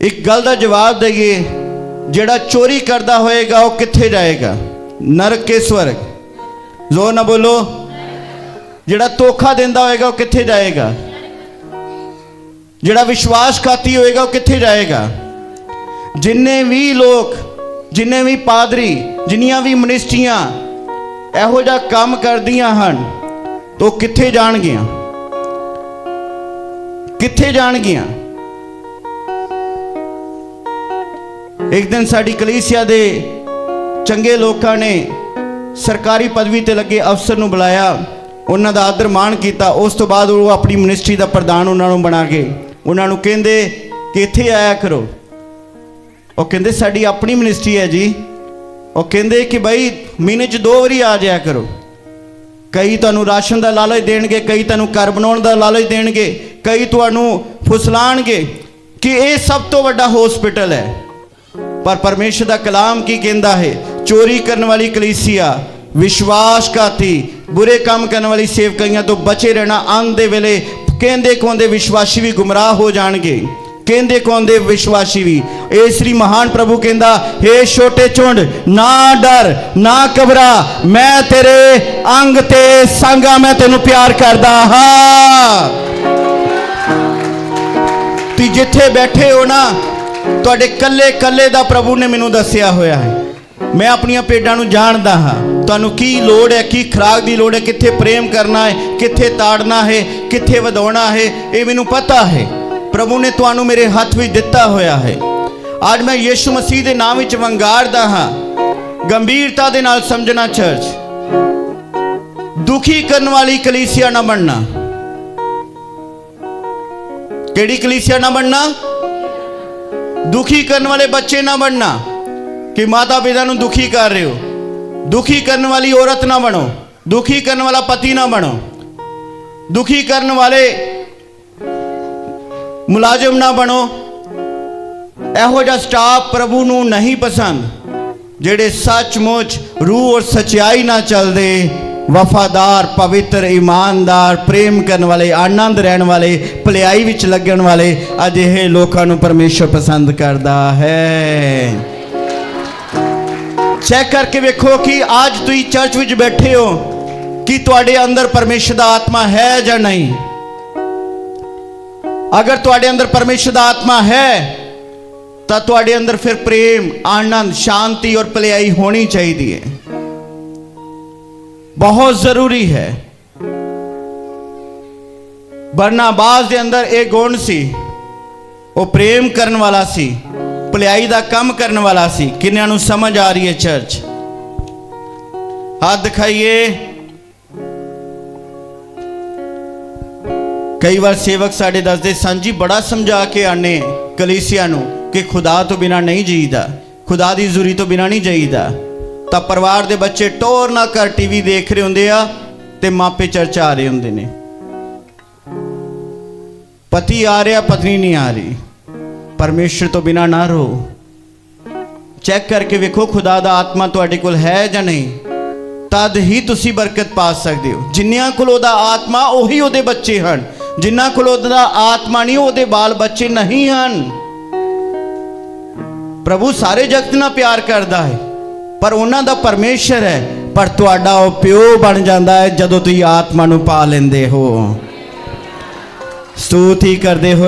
ਇੱਕ ਗੱਲ ਦਾ ਜਵਾਬ ਦਈਏ, ਜਿਹੜਾ ਚੋਰੀ ਕਰਦਾ ਹੋਏਗਾ, ਉਹ ਕਿੱਥੇ ਜਾਏਗਾ? ਨਰਕ ਕੇ ਸਵਰਗ। ਜ਼ੋਰ ਨਾ ਬੋਲੋ। ਜਿਹੜਾ ਧੋਖਾ ਦਿੰਦਾ ਹੋਏਗਾ, ਉਹ ਕਿੱਥੇ ਜਾਏਗਾ? ਜਿਹੜਾ ਵਿਸ਼ਵਾਸਘਾਤੀ ਹੋਏਗਾ, ਉਹ ਕਿੱਥੇ ਜਾਏਗਾ? ਜਿੰਨੇ ਵੀ ਲੋਕ, ਜਿੰਨੇ ਵੀ ਪਾਦਰੀ, ਜਿੰਨੀਆਂ ਵੀ ਮਨਿਸਟਰੀਆਂ ਇਹੋ ਜਿਹਾ ਕੰਮ ਕਰਦੀਆਂ ਹਨ, ਤੋ ਕਿੱਥੇ ਜਾਣਗੀਆਂ? ਕਿੱਥੇ ਜਾਣਗੀਆਂ? ਇੱਕ ਦਿਨ ਸਾਡੀ ਕਲੀਸਿਆ ਦੇ ਚੰਗੇ ਲੋਕਾਂ ਨੇ ਸਰਕਾਰੀ ਪਦਵੀ ਤੇ ਲੱਗੇ ਅਫਸਰ ਨੂੰ ਬੁਲਾਇਆ। ਉਹਨਾਂ ਦਾ ਆਦਰ ਮਾਣ ਕੀਤਾ। ਉਸ ਤੋਂ ਬਾਅਦ ਉਹ ਆਪਣੀ ਮਿਨਿਸਟਰੀ ਦਾ ਪ੍ਰਧਾਨ ਉਹਨਾਂ ਨੂੰ ਬਣਾ ਕੇ ਉਹਨਾਂ ਨੂੰ ਕਹਿੰਦੇ ਕਿ ਇੱਥੇ ਆਇਆ ਕਰੋ। ਉਹ ਕਹਿੰਦੇ, ਸਾਡੀ ਆਪਣੀ ਮਿਨਿਸਟਰੀ ਹੈ ਜੀ। ਉਹ ਕਹਿੰਦੇ ਕਿ ਭਾਈ ਮਹੀਨੇ 'ਚ ਦੋ ਵਾਰੀ ਆ ਜਾਇਆ ਕਰੋ। ਕਈ ਤੁਹਾਨੂੰ ਰਾਸ਼ਨ ਦਾ ਲਾਲਚ ਦੇਣਗੇ, ਕਈ ਤੁਹਾਨੂੰ ਘਰ ਬਣਾਉਣ ਦਾ ਲਾਲਚ ਦੇਣਗੇ, ਕਈ ਤੁਹਾਨੂੰ ਫੁਸਲਾਣਗੇ ਕਿ ਇਹ ਸਭ ਤੋਂ ਵੱਡਾ ਹਸਪੀਟਲ ਹੈ। ਪਰ ਪਰਮੇਸ਼ਰ ਦਾ ਕਲਾਮ ਕੀ ਕਹਿੰਦਾ ਹੈ? ਚੋਰੀ ਕਰਨ ਵਾਲੀ ਕਲੀਸਿਆ ਵਿਸ਼ਵਾਸਘਾਤੀ ਬੁਰੇ ਕੰਮ ਕਰਨ ਵਾਲੀ ਸੇਵਕਾਈਆਂ ਤੋਂ ਬਚੇ ਰਹਿਣਾ ਅੰਤ ਦੇ ਵੇਲੇ, ਕਹਿੰਦੇ ਕੋਂਦੇ ਵਿਸ਼ਵਾਸੀ ਵੀ ਗੁੰਮਰਾਹ ਹੋ ਜਾਣਗੇ। ਕਹਿੰਦੇ ਕੋਂਦੇ ਵਿਸ਼ਵਾਸੀ ਵੀ। ਇਹ ਸ੍ਰੀ ਮਹਾਨ ਪ੍ਰਭੂ ਕਹਿੰਦਾ, ਹੇ ਛੋਟੇ ਝੁੰਡ, ਨਾ ਡਰ, ਨਾ ਘਬਰਾ, ਮੈਂ ਤੇਰੇ ਅੰਗ ਤੇ ਸੰਗਾ ਮੈਂ ਤੈਨੂੰ ਪਿਆਰ ਕਰਦਾ ਹਾਂ। ਤੁਸੀਂ ਜਿੱਥੇ ਬੈਠੇ ਹੋ ਨਾ ਤੁਹਾਡੇ ਕੱਲੇ ਕੱਲੇ ਦਾ ਪ੍ਰਭੂ ਨੇ ਮੈਨੂੰ ਦੱਸਿਆ ਹੋਇਆ ਹੈ। ਮੈਂ ਆਪਣੀਆਂ ਪੇਡਾਂ ਨੂੰ ਜਾਣਦਾ ਹਾਂ। ਤੁਹਾਨੂੰ ਕੀ ਲੋੜ ਹੈ, ਕੀ ਖਰਾਕ ਦੀ ਲੋੜ ਹੈ, ਕਿੱਥੇ ਪ੍ਰੇਮ ਕਰਨਾ ਹੈ, ਕਿੱਥੇ ਤਾੜਨਾ ਹੈ, ਕਿੱਥੇ ਵਧਾਉਣਾ ਹੈ, ਇਹ ਮੈਨੂੰ ਪਤਾ ਹੈ। ਪ੍ਰਭੂ ਨੇ ਤੁਹਾਨੂੰ ਮੇਰੇ ਹੱਥ ਵਿੱਚ ਦਿੱਤਾ ਹੋਇਆ ਹੈ। ਅੱਜ ਮੈਂ ਯੀਸ਼ੂ ਮਸੀਹ ਦੇ ਨਾਮ ਵਿੱਚ ਵੰਗਾਰਦਾ ਹਾਂ। ਗੰਭੀਰਤਾ ਦੇ ਨਾਲ ਸਮਝਣਾ ਚਰਚ ਦੁਖੀ ਕਰਨ ਵਾਲੀ ਕਲੀਸਿਆ ਨਾ ਬਣਨਾ। ਕਿਹੜੀ ਕਲੀਸਿਆ ਨਾ ਬਣਨਾ? ਦੁਖੀ ਕਰਨ ਵਾਲੇ ਬੱਚੇ ਨਾ ਬਣਨਾ। ਕਿ ਮਾਤਾ ਪਿਤਾ ਨੂੰ ਦੁਖੀ ਕਰ ਰਹੇ ਹੋ। ਦੁਖੀ ਕਰਨ ਵਾਲੀ ਔਰਤ ਨਾ ਬਣੋ। ਦੁਖੀ ਕਰਨ ਵਾਲਾ ਪਤੀ ਨਾ ਬਣੋ। ਦੁਖੀ ਕਰਨ ਵਾਲੇ ਮੁਲਾਜ਼ਮ ਨਾ ਬਣੋ। ਇਹੋ ਜਿਹਾ ਸਟਾਫ ਪ੍ਰਭੂ ਨੂੰ ਨਹੀਂ ਪਸੰਦ, ਜਿਹੜੇ ਸੱਚਮੁੱਚ ਰੂਹ ਔਰ ਸਚਾਈ ਨਾਲ ਚੱਲਦੇ ਵਫਾਦਾਰ ਪਵਿੱਤਰ ਇਮਾਨਦਾਰ ਪ੍ਰੇਮ ਕਰਨ ਵਾਲੇ ਆਨੰਦ ਰਹਿਣ ਵਾਲੇ ਭਲਾਈ ਵਿੱਚ ਲੱਗਣ ਵਾਲੇ ਅਜਿਹੇ ਲੋਕਾਂ ਨੂੰ ਪਰਮੇਸ਼ਰ ਪਸੰਦ ਕਰਦਾ ਹੈ ਚੈੱਕ ਕਰਕੇ ਵੇਖੋ ਕਿ ਅੱਜ ਤੁਸੀਂ ਚਰਚ ਵਿੱਚ ਬੈਠੇ ਹੋ ਕਿ ਤੁਹਾਡੇ ਅੰਦਰ ਪਰਮੇਸ਼ਰ ਦਾ ਆਤਮਾ ਹੈ ਜਾਂ ਨਹੀਂ ਅਗਰ ਤੁਹਾਡੇ ਅੰਦਰ ਪਰਮੇਸ਼ਰ ਦਾ ਆਤਮਾ ਹੈ ਤਾਂ ਤੁਹਾਡੇ ਅੰਦਰ ਫਿਰ ਪ੍ਰੇਮ ਆਨੰਦ ਸ਼ਾਂਤੀ ਔਰ ਭਲਾਈ ਹੋਣੀ ਚਾਹੀਦੀ ਹੈ ਬਹੁਤ ਜ਼ਰੂਰੀ ਹੈ ਬਰਨਾਬਾਸ ਦੇ ਅੰਦਰ ਇਹ ਗੁਣ ਸੀ ਉਹ ਪ੍ਰੇਮ ਕਰਨ ਵਾਲਾ ਸੀ ਭਲਾਈ ਦਾ ਕੰਮ ਕਰਨ ਵਾਲਾ ਸੀ ਕਿੰਨਿਆਂ ਨੂੰ ਸਮਝ ਆ ਰਹੀ ਹੈ ਚਰਚ ਹੱਥ ਦਿਖਾਈਏ ਕਈ ਵਾਰ ਸੇਵਕ ਸਾਡੇ ਦੱਸਦੇ ਸਨ ਜੀ ਬੜਾ ਸਮਝਾ ਕੇ ਆਨੇ ਕਲੀਸਿਆ ਨੂੰ ਕਿ ਖੁਦਾ ਤੋਂ ਬਿਨਾ ਨਹੀਂ ਜੀਦਾ ਖੁਦਾ ਦੀ ਜ਼ਰੂਰੀ ਤੋਂ ਬਿਨਾ ਨਹੀਂ ਜੀਦਾ ਤਾਂ ਪਰਿਵਾਰ ਦੇ ਬੱਚੇ ਟੋਰ ਨਾ ਕਰ ਟੀਵੀ ਦੇਖ ਰਹੇ ਹੁੰਦੇ ਆ ਤੇ ਮਾਪੇ ਚਰਚਾ ਆ ਰਹੇ ਹੁੰਦੇ ਨੇ। ਪਤੀ ਆ ਰਿਹਾ, ਪਤਨੀ ਨਹੀਂ ਆ ਰਹੀ। ਪਰਮੇਸ਼ਰ ਤੋਂ ਬਿਨਾ ਨਾ ਰਹੋ। ਚੈੱਕ ਕਰਕੇ ਵੇਖੋ ਖੁਦਾ ਦਾ ਆਤਮਾ ਤੁਹਾਡੇ ਕੋਲ ਹੈ ਜਾਂ ਨਹੀਂ। ਤਦ ਹੀ ਤੁਸੀਂ ਬਰਕਤ ਪਾ ਸਕਦੇ ਹੋ। ਜਿੰਨਿਆਂ ਕੋਲ ਉਹਦਾ ਆਤਮਾ, ਉਹੀ ਉਹਦੇ ਬੱਚੇ ਹਨ। ਜਿਨ੍ਹਾਂ ਕੋਲ ਉਹਦਾ ਆਤਮਾ ਨਹੀਂ, ਉਹਦੇ ਬਾਲ ਬੱਚੇ ਨਹੀਂ ਹਨ। ਪ੍ਰਭੂ ਸਾਰੇ ਜਗਤ ਨਾਲ ਪਿਆਰ ਕਰਦਾ ਹੈ। ਪਰ ਉਹਨਾਂ ਦਾ ਪਰਮੇਸ਼ਰ ਹੈ, ਪਰ ਤੁਹਾਡਾ ਉਹ ਪਿਓ ਬਣ ਜਾਂਦਾ ਹੈ ਜਦੋਂ ਤੁਸੀਂ ਆਤਮਾ ਨੂੰ ਪਾ ਲੈਂਦੇ ਹੋ। ਸਤੂਤੀ ਕਰਦੇ ਹੋ